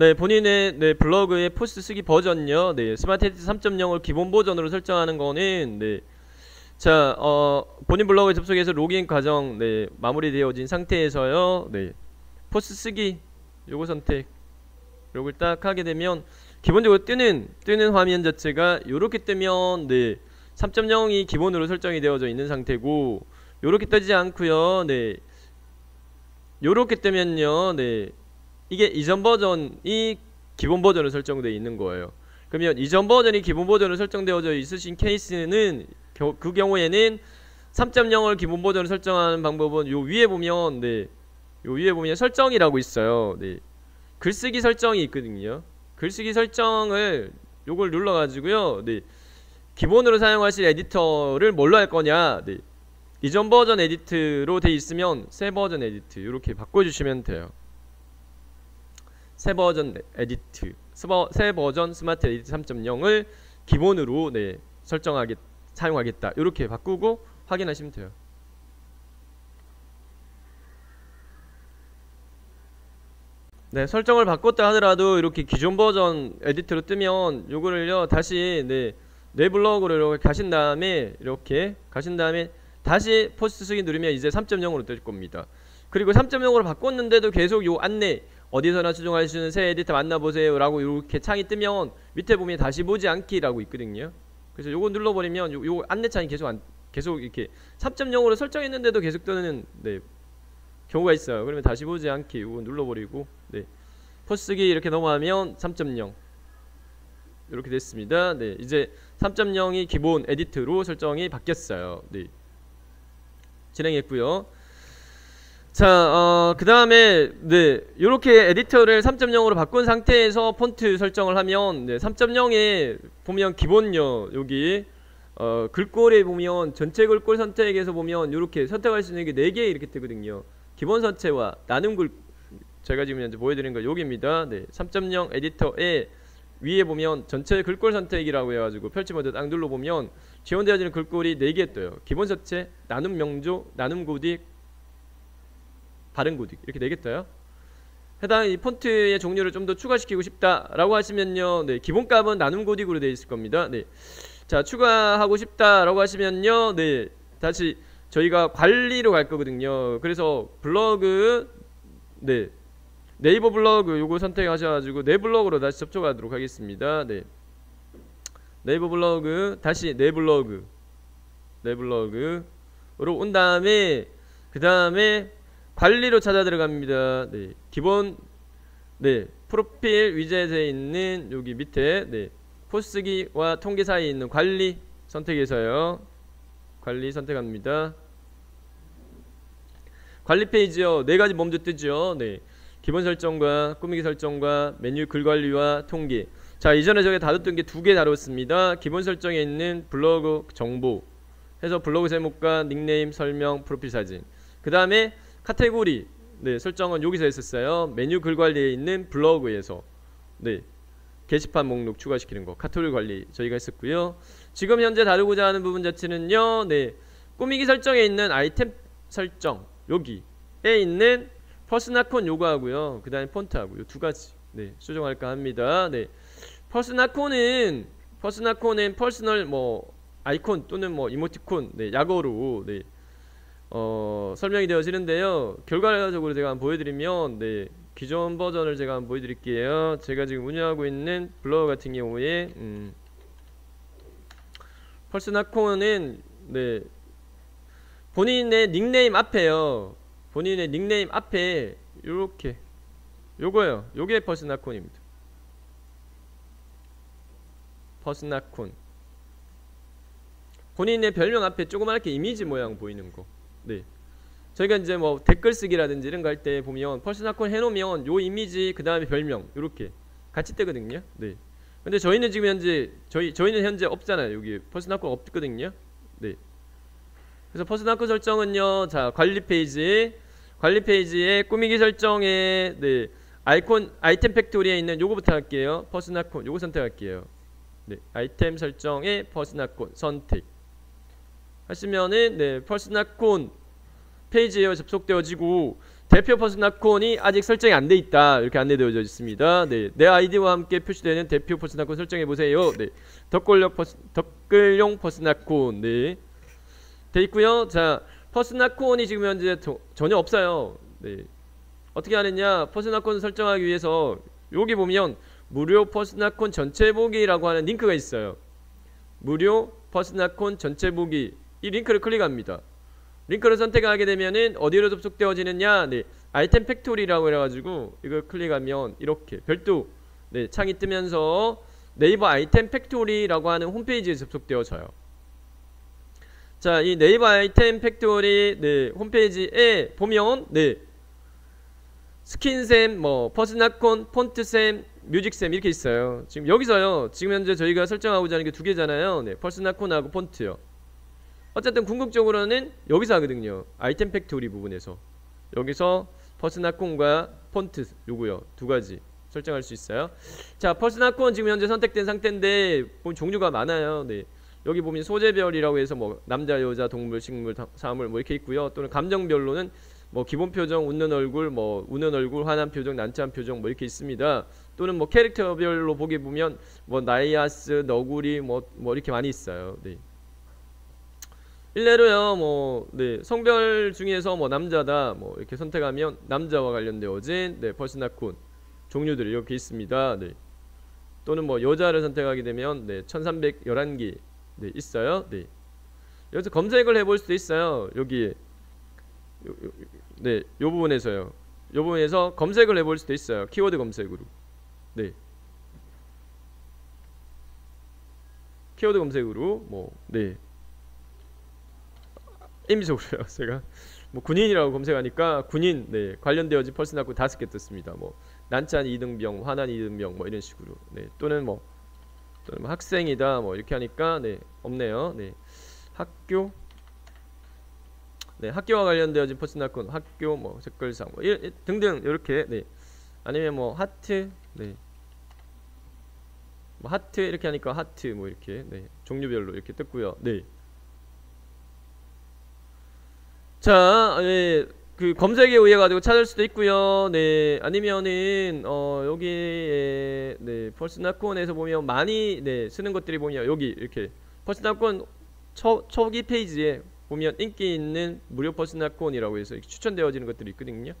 네, 본인의 네, 블로그의 포스트 쓰기 버전요. 네, 스마트 에디트 3.0을 기본 버전으로 설정하는 거는 네. 자, 어, 본인 블로그에 접속해서 로그인 과정 네, 마무리되어진 상태에서요. 네. 포스트 쓰기 요거 선택 요걸 딱 하게 되면 기본적으로 뜨는 뜨는 화면 자체가 요렇게 뜨면 네. 3.0이 기본으로 설정이 되어져 있는 상태고 요렇게 뜨지 않고요. 네. 요렇게 뜨면요. 네. 이게 이전 버전이 기본 버전으로 설정되어 있는 거예요. 그러면 이전 버전이 기본 버전으로 설정되어져 있으신 케이스는 겨, 그 경우에는 3.0을 기본 버전으로 설정하는 방법은 요 위에 보면 네. 요 위에 보면 설정이라고 있어요. 네. 글쓰기 설정이 있거든요. 글쓰기 설정을 요걸 눌러 가지고요. 네. 기본으로 사용하실 에디터를 뭘로 할 거냐? 네. 이전 버전 에디트로 돼 있으면 새 버전 에디트 이렇게 바꿔 주시면 돼요. 새 버전 에디트, 새 버전 스마트 에디트 3.0을 기본으로 네, 설정하겠 사용하겠다 이렇게 바꾸고 확인하시면 돼요. 네, 설정을 바꿨다 하더라도 이렇게 기존 버전 에디트로 뜨면 요거를요 다시 네, 내 블로그로 이렇게 가신 다음에 이렇게 가신 다음에 다시 포스트 쓰기 누르면 이제 3.0으로 뜰 겁니다. 그리고 3.0으로 바꿨는데도 계속 요 안내 어디서나 추종할 수 있는 새 에디터 만나보세요 라고 이렇게 창이 뜨면 밑에 보면 다시 보지 않기 라고 있거든요. 그래서 요거 눌러버리면 요, 요 안내창이 계속 안, 계속 이렇게 3.0으로 설정했는데도 계속 뜨는 네, 경우가 있어요. 그러면 다시 보지 않기 요거 눌러버리고 네. 포스트 쓰기 이렇게 넘어가면 3.0 이렇게 됐습니다. 네, 이제 3.0이 기본 에디트로 설정이 바뀌었어요. 네. 진행했고요. 자, 어, 그 다음에, 네, 요렇게 에디터를 3.0으로 바꾼 상태에서 폰트 설정을 하면, 네, 3.0에 보면 기본요, 여기, 어, 글꼴에 보면 전체 글꼴 선택에서 보면 요렇게 선택할 수 있는 게 4개 이렇게 뜨거든요. 기본 선체와 나눔 글, 제가 지금 현재 보여드린 거 여기입니다. 네, 3.0 에디터에 위에 보면 전체 글꼴 선택이라고 해가지고 펼치 모드 딱 눌러보면 지원되어지는 글꼴이 4개 떠요. 기본 자체, 나눔 명조, 나눔 고딕, 발음 고딕 이렇게 4개 떠요. 해당 이 폰트의 종류를 좀 더 추가시키고 싶다라고 하시면요. 네, 기본값은 나눔 고딕으로 되어 있을 겁니다. 네. 자, 추가하고 싶다라고 하시면요. 네. 다시 저희가 관리로 갈 거거든요. 그래서 블로그 네. 네이버 블로그 요거 선택하셔가지고 네 블로그로 다시 접촉하도록 하겠습니다. 네. 네이버 블로그 다시 네 블로그 네 블로그로 온 다음에 그 다음에 관리로 찾아 들어갑니다. 네, 기본 네 프로필 위젯에 있는 여기 밑에 네 포스기와 통계 사이에 있는 관리 선택해서요. 관리 선택합니다. 관리 페이지요. 네 가지 먼저 뜨죠. 네. 기본 설정과 꾸미기 설정과 메뉴 글 관리와 통계 자 이전에 저희가 다뤘던 게 두 개 다뤘습니다. 기본 설정에 있는 블로그 정보 해서 블로그 제목과 닉네임 설명 프로필 사진 그 다음에 카테고리 네 설정은 여기서 했었어요. 메뉴 글 관리에 있는 블로그에서 네 게시판 목록 추가시키는 거 카테고리 관리 저희가 했었고요. 지금 현재 다루고자 하는 부분 자체는요. 네 꾸미기 설정에 있는 아이템 설정 여기에 있는 퍼스나콘 요구하고요. 그 다음에 폰트하고 요 두 가지 네 수정할까 합니다. 네 퍼스나콘은 퍼스나콘은 퍼스널 뭐 아이콘 또는 뭐 이모티콘 네, 약어로 네, 어, 설명이 되어지는데요. 결과적으로 제가 한번 보여드리면 네, 기존 버전을 제가 한번 보여드릴게요. 제가 지금 운영하고 있는 블로그 같은 경우에 음, 퍼스나콘은 네, 본인의 닉네임 앞에요. 본인의 닉네임 앞에 요렇게 요거요. 요게 퍼스나콘입니다. 퍼스나콘 본인의 별명 앞에 조그맣게 이미지 모양 보이는 거 네. 저희가 이제 뭐 댓글 쓰기라든지 이런 거 할 때 보면 퍼스나콘 해놓으면 요 이미지 그 다음에 별명 이렇게 같이 뜨거든요. 네. 근데 저희는 지금 현재 저희 저희는 현재 없잖아요. 여기 퍼스나콘 없거든요. 네. 그래서 퍼스나콘 설정은요. 자 관리 페이지 관리 페이지에 꾸미기 설정에 네 아이콘 아이템 팩토리에 있는 요거부터 할게요. 퍼스나콘 요거 선택할게요. 네, 아이템 설정에 퍼스나콘 선택 하시면은 네, 퍼스나콘 페이지에 접속되어지고 대표 퍼스널 아콘이 아직 설정이 안 돼 있다 이렇게 안내되어져 있습니다. 네, 내 아이디와 함께 표시되는 대표 퍼스널 아콘 설정해 보세요. 네, 덧글용 퍼스 덧글용 퍼스널 아콘 네, 돼 있고요. 자, 퍼스널 아콘이 지금 현재 저, 전혀 없어요. 네, 어떻게 하느냐? 퍼스널 아콘 설정하기 위해서 여기 보면 무료 퍼스널 아콘 전체 보기라고 하는 링크가 있어요. 무료 퍼스널 아콘 전체 보기 이 링크를 클릭합니다. 링크를 선택하게 되면은 어디로 접속되어지느냐? 네, 아이템 팩토리라고 해가지고 이걸 클릭하면 이렇게 별도 네, 창이 뜨면서 네이버 아이템 팩토리라고 하는 홈페이지에 접속되어져요. 자, 이 네이버 아이템 팩토리 네, 홈페이지에 보면 네, 스킨샘, 뭐 퍼스나콘, 폰트샘, 뮤직샘 이렇게 있어요. 지금 여기서요. 지금 현재 저희가 설정하고자 하는 게 두 개잖아요. 네, 퍼스나콘하고 폰트요. 어쨌든 궁극적으로는 여기서 하거든요. 아이템 팩토리 부분에서 여기서 퍼스나콘과 폰트 요거요. 두 가지 설정할 수 있어요. 자, 퍼스나콘 지금 현재 선택된 상태인데 종류가 많아요. 네. 여기 보면 소재별이라고 해서 뭐 남자, 여자, 동물, 식물, 사물 뭐 이렇게 있고요. 또는 감정별로는 뭐 기본 표정, 웃는 얼굴, 뭐 우는 얼굴, 화난 표정, 난처한 표정 뭐 이렇게 있습니다. 또는 뭐 캐릭터별로 보게 보면 뭐 나이아스, 너구리 뭐, 뭐 이렇게 많이 있어요. 네. 일례로요, 뭐, 네, 성별 중에서 뭐 남자다, 뭐 이렇게 선택하면 남자와 관련되어진 네, 퍼스나콘 종류들이 이렇게 있습니다. 네. 또는 뭐 여자를 선택하게 되면 네, 1311개 네, 있어요. 네. 여기서 검색을 해볼 수도 있어요. 여기 요, 요, 네, 요 부분에서요. 요 부분에서 검색을 해볼 수도 있어요. 키워드 검색으로. 네. 키워드 검색으로 뭐 네. 임의적으로요. 제가 뭐 군인이라고 검색하니까 군인 네, 관련되어진 퍼스널 다섯 개 떴습니다. 뭐 난찬 이등병, 화난 이등병 뭐 이런 식으로. 네. 또는 뭐 또는 뭐 학생이다 뭐 이렇게 하니까 네, 없네요. 네. 학교 네, 학교와 관련되어진 퍼스널콘, 학교, 뭐 색깔상, 뭐 이, 이, 등등 이렇게 네, 아니면 뭐 하트, 네, 뭐 하트 이렇게 하니까 하트 뭐 이렇게 네, 종류별로 이렇게 떴고요. 네. 자, 예, 그 검색에 의해 가지고 찾을 수도 있고요. 네, 아니면은 어 여기에 네 퍼스널콘에서 보면 많이 네 쓰는 것들이 보면 여기 이렇게 퍼스널콘 초, 초기 페이지에 보면 인기 있는 무료 퍼스널콘이라고 해서 추천되어지는 것들이 있거든요.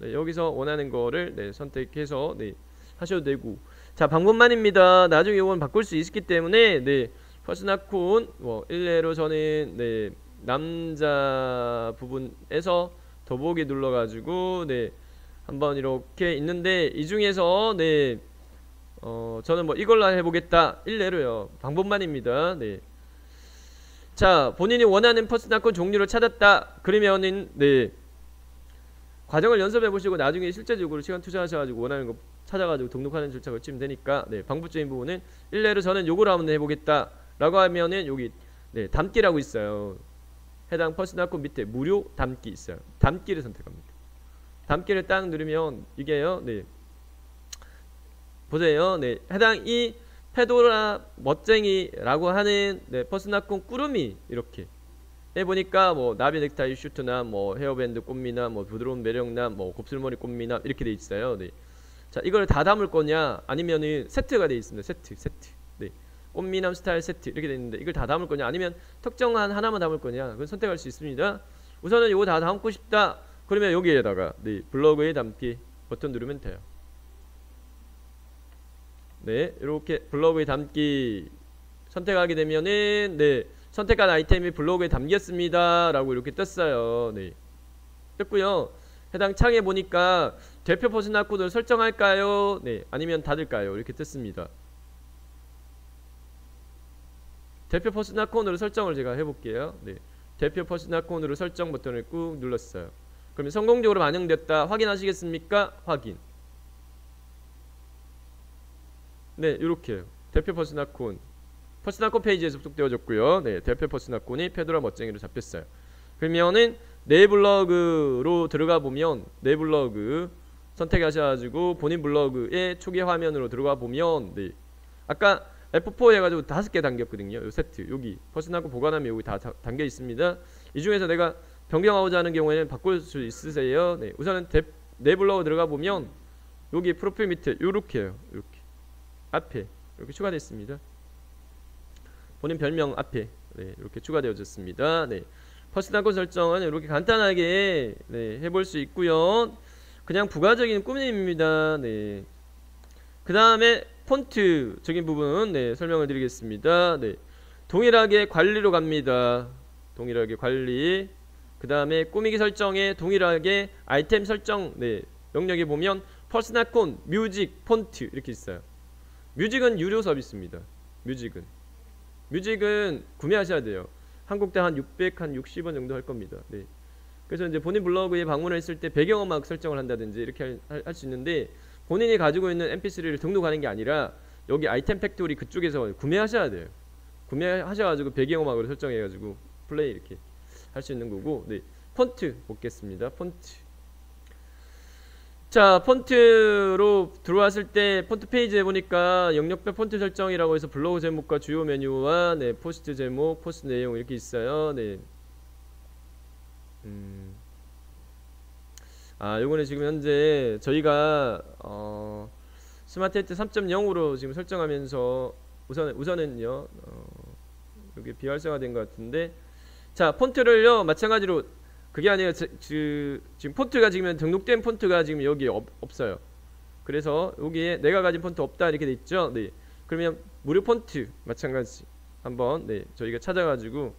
네, 여기서 원하는 거를 네, 선택해서 네, 하셔도 되고 자 방법만입니다. 나중에 이건 바꿀 수 있기 때문에 네, 퍼스널콘 뭐 일례로 저는 네, 남자 부분에서 더보기 눌러가지고 네 한번 이렇게 있는데 이 중에서 네 어, 저는 뭐 이걸로 해보겠다 일례로요 방법만입니다. 네. 자 본인이 원하는 퍼스널콘 종류를 찾았다 그러면은 네 과정을 연습해 보시고 나중에 실제적으로 시간 투자하셔가지고 원하는 거 찾아가지고 등록하는 절차 거치면 되니까 네 방법적인 부분은 일례로 저는 요거를 한번 해보겠다 라고 하면은 여기 네 담기라고 있어요 해당 퍼스널콘 밑에 무료 담기 있어요 담기를 선택합니다 담기를 딱 누르면 이게요 네 보세요 네 해당 이 페도라 멋쟁이라고 하는 네, 퍼스나콘 꾸름이 이렇게 해보니까 뭐 나비 넥타이 슈트나 뭐 헤어밴드 꽃미나 뭐 부드러운 매력나 뭐 곱슬머리 꽃미나 이렇게 돼 있어요. 네. 자 이걸 다 담을 거냐 아니면은 세트가 돼 있습니다. 세트 세트. 네. 꽃미남 스타일 세트 이렇게 돼 있는데 이걸 다 담을 거냐 아니면 특정한 하나만 담을 거냐 그건 선택할 수 있습니다. 우선은 이거 다 담고 싶다. 그러면 여기에다가 네 블로그에 담기 버튼 누르면 돼요. 네, 이렇게 블로그에 담기 선택하게 되면은 네, 선택한 아이템이 블로그에 담겼습니다 라고 이렇게 떴어요. 네. 떴고요. 해당 창에 보니까 대표 퍼스널 코드를 설정할까요? 네, 아니면 닫을까요? 이렇게 떴습니다. 대표 퍼스널 코드로 설정을 제가 해볼게요. 네, 대표 퍼스널 코드로 설정 버튼을 꾹 눌렀어요. 그러면 성공적으로 반영됐다 확인하시겠습니까? 확인. 네, 이렇게 대표 퍼스나콘 퍼스나콘 페이지에 접속되어졌고요. 네, 대표 퍼스나콘이 페도라 멋쟁이로 잡혔어요. 그러면은 내 블로그로 들어가 보면 내 블로그 선택하셔가지고 본인 블로그의 초기 화면으로 들어가 보면 네, 아까 F4 해가지고 다섯 개 담겼거든요. 요 세트 여기 퍼스나콘 보관함이 여기 다 담겨 있습니다. 이 중에서 내가 변경하고자 하는 경우에는 바꿀 수 있으세요. 네, 우선은 대, 내 블로그 들어가 보면 여기 프로필 밑에 요렇게요. 이렇게 앞에 이렇게 추가됐습니다. 본인 별명 앞에 네, 이렇게 추가되어졌습니다. 네. 퍼스널 설정은 이렇게 간단하게 네, 해볼 수 있고요. 그냥 부가적인 꾸밈입니다. 네. 그 다음에 폰트적인 부분 네, 설명을 드리겠습니다. 네. 동일하게 관리로 갑니다. 동일하게 관리. 그 다음에 꾸미기 설정에 동일하게 아이템 설정 네, 영역에 보면 퍼스나콘, 뮤직, 폰트 이렇게 있어요. 뮤직은 유료 서비스입니다. 뮤직은 뮤직은 구매하셔야 돼요. 한국대 한 600, 한 60원 정도 할 겁니다. 네. 그래서 이제 본인 블로그에 방문을 했을 때 배경음악 설정을 한다든지 이렇게 할 수 있는데 본인이 가지고 있는 mp3를 등록하는 게 아니라 여기 아이템 팩토리 그쪽에서 구매하셔야 돼요. 구매하셔가지고 배경음악으로 설정해가지고 플레이 이렇게 할 수 있는 거고 네. 폰트 보겠습니다. 폰트 자 폰트로 들어왔을 때 폰트 페이지에 보니까 영역별 폰트 설정이라고 해서 블로그 제목과 주요 메뉴와 네, 포스트 제목, 포스트 내용 이렇게 있어요. 네. 음. 아 요거는 지금 현재 저희가 어, 스마트 헤트 3.0으로 지금 설정하면서 우선 우선은요 어, 여기 비활성화된 것 같은데 자 폰트를요 마찬가지로 그게 아니라 저, 저, 지금 폰트가 지금 등록된 폰트가 지금 여기 없, 없어요. 그래서 여기에 내가 가진 폰트 없다 이렇게 돼 있죠. 네. 그러면 무료 폰트 마찬가지 한번 네 저희가 찾아가지고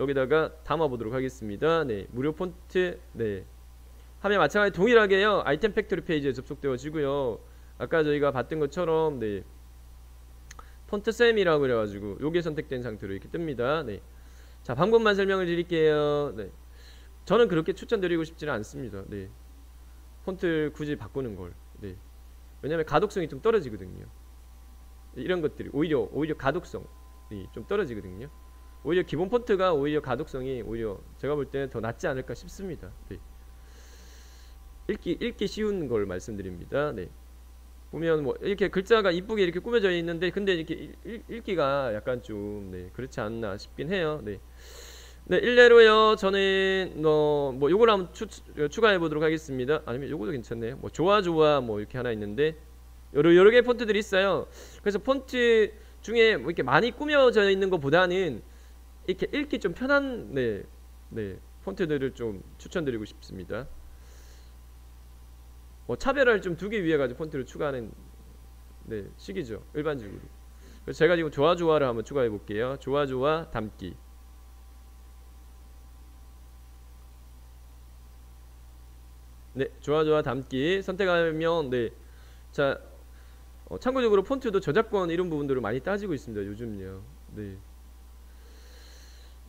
여기다가 담아 보도록 하겠습니다. 네 무료 폰트 네 하면 마찬가지 동일하게요 아이템 팩토리 페이지에 접속되어지고요. 아까 저희가 봤던 것처럼 네 폰트 쌤이라고 그래가지고 요게 선택된 상태로 이렇게 뜹니다. 네. 자 방법만 설명을 드릴게요. 네. 저는 그렇게 추천드리고 싶지는 않습니다. 네. 폰트 굳이 바꾸는 걸. 네. 왜냐하면 가독성이 좀 떨어지거든요. 이런 것들이 오히려 오히려 가독성이 좀 떨어지거든요. 오히려 기본 폰트가 오히려 가독성이 오히려 제가 볼 때는 더 낫지 않을까 싶습니다. 네. 읽기 읽기 쉬운 걸 말씀드립니다. 네. 보면 뭐 이렇게 글자가 이쁘게 이렇게 꾸며져 있는데 근데 이렇게 읽, 읽기가 약간 좀 네, 그렇지 않나 싶긴 해요. 네. 네, 일례로요. 저는 어, 뭐 요걸 한번 추, 추가해 보도록 하겠습니다. 아니면 요거도 괜찮네요. 뭐 좋아 좋아 뭐 이렇게 하나 있는데 여러 여러 개 폰트들이 있어요. 그래서 폰트 중에 뭐 이렇게 많이 꾸며져 있는 것보다는 이렇게 읽기 좀 편한 네, 네 폰트들을 좀 추천드리고 싶습니다. 뭐 차별화를 좀 두기 위해 가지고 폰트를 추가하는 네, 시기죠. 일반적으로. 그래서 제가 지금 좋아 좋아를 한번 추가해 볼게요. 좋아 좋아 담기. 네, 좋아 좋아 담기 선택하면 네, 자 어, 참고적으로 폰트도 저작권 이런 부분들을 많이 따지고 있습니다. 요즘요. 네.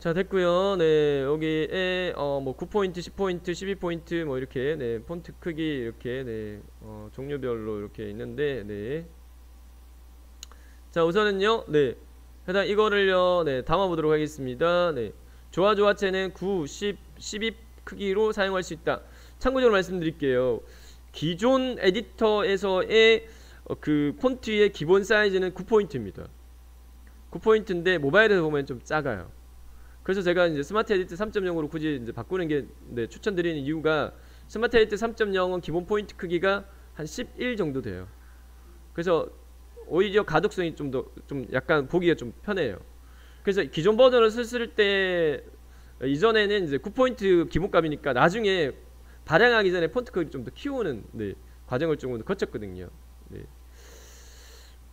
자 됐고요. 네 여기에 어뭐 9포인트, 10포인트, 12포인트 뭐 이렇게 네 폰트 크기 이렇게 네 어, 종류별로 이렇게 있는데 네. 자 우선은요. 네 해당 이거를요. 네 담아보도록 하겠습니다. 네 좋아체는 9, 10, 12 크기로 사용할 수 있다. 참고적으로 말씀드릴게요. 기존 에디터에서의 어, 그 폰트의 기본 사이즈는 9포인트입니다. 9포인트인데 모바일에서 보면 좀 작아요. 그래서 제가 이제 스마트 에디트 3.0으로 굳이 이제 바꾸는 게 네, 추천드리는 이유가 스마트 에디트 3.0은 기본 포인트 크기가 한 11 정도 돼요. 그래서 오히려 가독성이 좀 더좀 좀 약간 보기가 좀 편해요. 그래서 기존 버전을 쓸 때 이전에는 이제 9포인트 기본값이니까 나중에 발행하기 전에 폰트 크기 좀더 키우는 네, 과정을 조금 거쳤거든요. 네.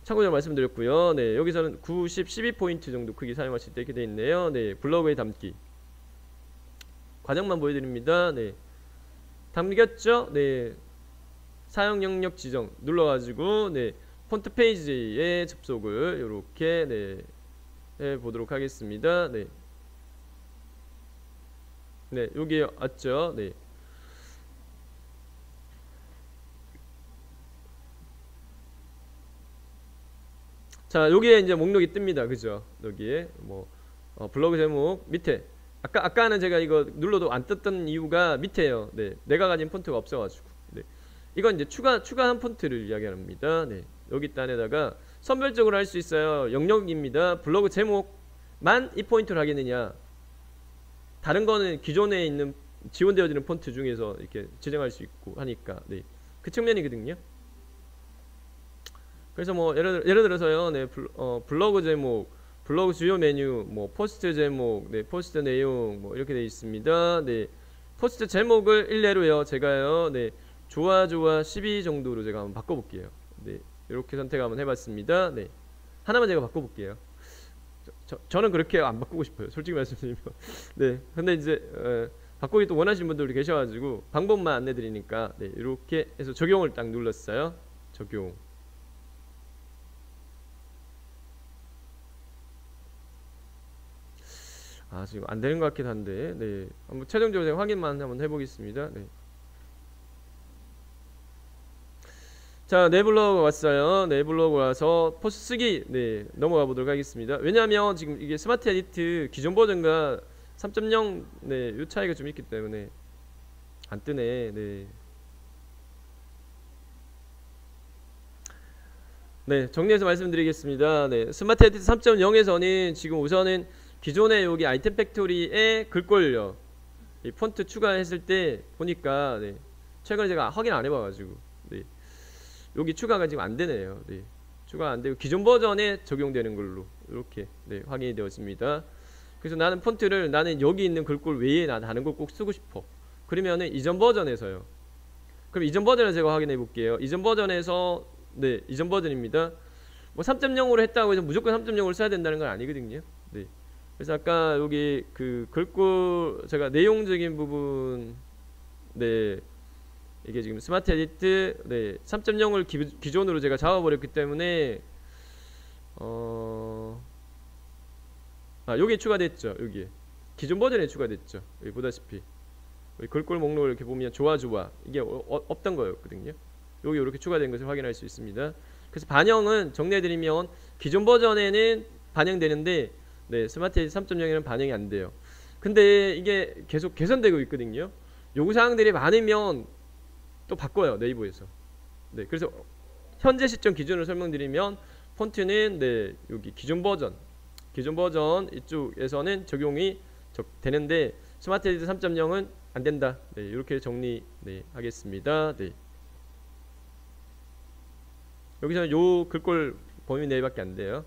참고로 말씀드렸고요. 네, 여기서는 90, 12포인트 정도 크기 사용하실 때 이렇게 되어 있네요. 네, 블로그에 담기. 과정만 보여드립니다. 네, 담겼죠? 네, 사용 영역 지정 눌러가지고 네, 폰트 페이지에 접속을 이렇게 네, 해 보도록 하겠습니다. 네, 네, 여기 왔죠? 네. 자 여기에 이제 목록이 뜹니다. 그죠? 여기에 뭐 어, 블로그 제목 밑에. 아까 아까는 제가 이거 눌러도 안 떴던 이유가 밑에요. 네. 내가 가진 폰트가 없어가지고. 네. 이건 이제 추가 추가한 폰트를 이야기합니다. 네. 여기 단에다가 선별적으로 할 수 있어요. 영역입니다. 블로그 제목만 이 포인트를 하겠느냐. 다른 거는 기존에 있는 지원되어지는 폰트 중에서 이렇게 지정할 수 있고 하니까. 네. 그 측면이거든요. 그래서 뭐 예를, 예를 들어서요, 네, 블, 어, 블로그 제목, 블로그 주요 메뉴, 뭐 포스트 제목, 네, 포스트 내용 뭐 이렇게 돼 있습니다. 네, 포스트 제목을 일례로요, 제가요, 네, 좋아 좋아 12 정도로 제가 한번 바꿔볼게요. 네, 이렇게 선택 한번 해봤습니다. 네, 하나만 제가 바꿔볼게요. 저, 저, 는 그렇게 안 바꾸고 싶어요. 솔직히 말씀드리면. 네, 근데 이제 어, 바꾸기 또 원하시는 분들이 계셔가지고 방법만 안내드리니까 네, 이렇게 해서 적용을 딱 눌렀어요. 적용. 아 지금 안 되는 것 같긴 한데 네 한번 최종적으로 확인만 한번 해보겠습니다. 네. 자, 네블로그 왔어요. 네블로그 와서 포스 쓰기 네, 넘어가 보도록 하겠습니다. 왜냐하면 지금 이게 스마트 에디트 기존 버전과 3.0 네, 요 차이가 좀 있기 때문에 안 뜨네. 네. 네, 정리해서 말씀드리겠습니다. 네, 스마트 에디트 3.0에서는 지금 우선은 기존의 여기 아이템 팩토리에 글꼴요. 이 폰트 추가했을 때 보니까 네, 최근에 제가 확인 안 해봐가지고 네, 여기 추가가 지금 안 되네요. 네, 추가 안 되고 기존 버전에 적용되는 걸로 이렇게 네, 확인이 되었습니다. 그래서 나는 폰트를 나는 여기 있는 글꼴 외에 나 다른 걸 꼭 쓰고 싶어. 그러면은 이전 버전에서요. 그럼 이전 버전을 제가 확인해 볼게요. 이전 버전에서 네 이전 버전입니다. 뭐 3.0으로 했다고 해서 무조건 3.0을 써야 된다는 건 아니거든요. 네. 그래서 아까 여기 그 글꼴 제가 내용적인 부분 네 이게 지금 스마트 에디트 네 3.0을 기, 존으로 제가 잡아버렸기 때문에 어 아, 여기 추가됐죠. 여기 기존 버전에 추가됐죠. 여기 보다시피 여기 글꼴 목록을 이렇게 보면 좋아 좋아 이게 어, 어, 없던 거였거든요. 여기 이렇게 추가된 것을 확인할 수 있습니다. 그래서 반영은 정리해드리면 기존 버전에는 반영되는데 네, 스마트 에디 3.0에는 반영이 안 돼요. 근데 이게 계속 개선되고 있거든요. 요구 사항들이 많으면 또 바꿔요 네이버에서. 네, 그래서 현재 시점 기준으로 설명드리면 폰트는 네 여기 기존 버전, 기존 버전 이쪽에서는 적용이 되는데 스마트 에디트 3.0은 안 된다. 네, 이렇게 정리 네, 하겠습니다. 네. 여기서는 요 글꼴 범위 내밖에 안 돼요.